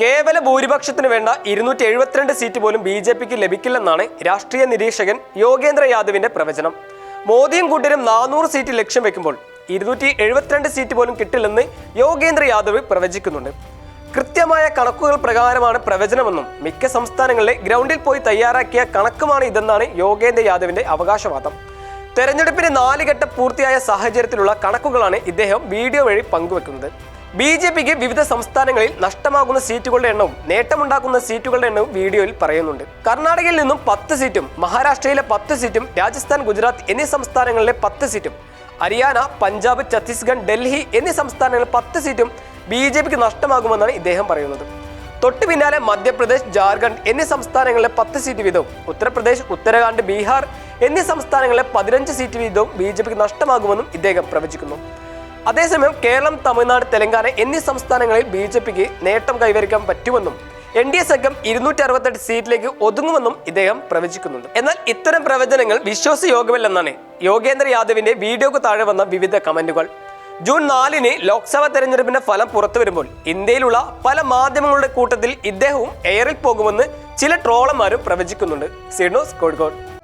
കേവല ഭൂരിപക്ഷത്തിന് വേണ്ട ഇരുന്നൂറ്റി എഴുപത്തിരണ്ട് സീറ്റ് പോലും ബി ജെ പിക്ക് ലഭിക്കില്ലെന്നാണ് രാഷ്ട്രീയ നിരീക്ഷകൻ യോഗേന്ദ്ര യാദവിന്റെ പ്രവചനം. മോദിയും കൂട്ടരും നാനൂറ് സീറ്റ് ലക്ഷ്യം വെക്കുമ്പോൾ ഇരുന്നൂറ്റി എഴുപത്തിരണ്ട് സീറ്റ് പോലും കിട്ടില്ലെന്ന് യോഗേന്ദ്ര യാദവ് പ്രവചിക്കുന്നുണ്ട്. കൃത്യമായ കണക്കുകൾ പ്രകാരമാണ് പ്രവചനമെന്നും മിക്ക സംസ്ഥാനങ്ങളിലെ ഗ്രൗണ്ടിൽ പോയി തയ്യാറാക്കിയ കണക്കുമാണ് ഇതെന്നാണ് യോഗേന്ദ്ര യാദവിന്റെ അവകാശവാദം. തെരഞ്ഞെടുപ്പിന് നാല് ഘട്ടം പൂർത്തിയായ സാഹചര്യത്തിലുള്ള കണക്കുകളാണ് ഇദ്ദേഹം വീഡിയോ വഴി പങ്കുവെക്കുന്നത്. ബി ജെ പിക്ക് വിവിധ സംസ്ഥാനങ്ങളിൽ നഷ്ടമാകുന്ന സീറ്റുകളുടെ എണ്ണവും നേട്ടമുണ്ടാക്കുന്ന സീറ്റുകളുടെ എണ്ണവും വീഡിയോയിൽ പറയുന്നുണ്ട്. കർണാടകയിൽ നിന്നും പത്ത് സീറ്റും മഹാരാഷ്ട്രയിലെ പത്ത് സീറ്റും രാജസ്ഥാൻ ഗുജറാത്ത് എന്നീ സംസ്ഥാനങ്ങളിലെ പത്ത് സീറ്റും ഹരിയാന പഞ്ചാബ് ഛത്തീസ്ഗഡ് ഡൽഹി എന്നീ സംസ്ഥാനങ്ങളിൽ പത്ത് സീറ്റും ബി ജെ പിക്ക് നഷ്ടമാകുമെന്നാണ് ഇദ്ദേഹം പറയുന്നത്. തൊട്ടു പിന്നാലെ മധ്യപ്രദേശ് ജാർഖണ്ഡ് എന്നീ സംസ്ഥാനങ്ങളിലെ പത്ത് സീറ്റ് വീതവും ഉത്തർപ്രദേശ് ഉത്തരാഖണ്ഡ് ബീഹാർ എന്നീ സംസ്ഥാനങ്ങളിലെ പതിനഞ്ച് സീറ്റ് വീതവും ബി ജെ പിക്ക് നഷ്ടമാകുമെന്നും ഇദ്ദേഹം പ്രവചിക്കുന്നു. അതേസമയം കേരളം തമിഴ്നാട് തെലങ്കാന എന്നീ സംസ്ഥാനങ്ങളിൽ ബി ജെ പിക്ക് നേട്ടം കൈവരിക്കാൻ പറ്റുമെന്നും എൻ ഡി എ സംഘം ഇരുന്നൂറ്റി അറുപത്തെട്ട് സീറ്റിലേക്ക് ഒതുങ്ങുമെന്നും ഇദ്ദേഹം പ്രവചിക്കുന്നുണ്ട്. എന്നാൽ ഇത്തരം പ്രവചനങ്ങൾ വിശ്വാസയോഗ്യമല്ലെന്നാണ് യോഗേന്ദ്ര യാദവിന്റെ വീഡിയോക്ക് താഴെ വന്ന വിവിധ കമന്റുകൾ. ജൂൺ നാലിന് ലോക്സഭാ തെരഞ്ഞെടുപ്പിന്റെ ഫലം പുറത്തു വരുമ്പോൾ ഇന്ത്യയിലുള്ള പല മാധ്യമങ്ങളുടെ കൂട്ടത്തിൽ ഇദ്ദേഹവും എയറിൽ പോകുമെന്ന് ചില ട്രോളന്മാരും പ്രവചിക്കുന്നുണ്ട്. സിഡ്നോസ് കോഴിക്കോട്.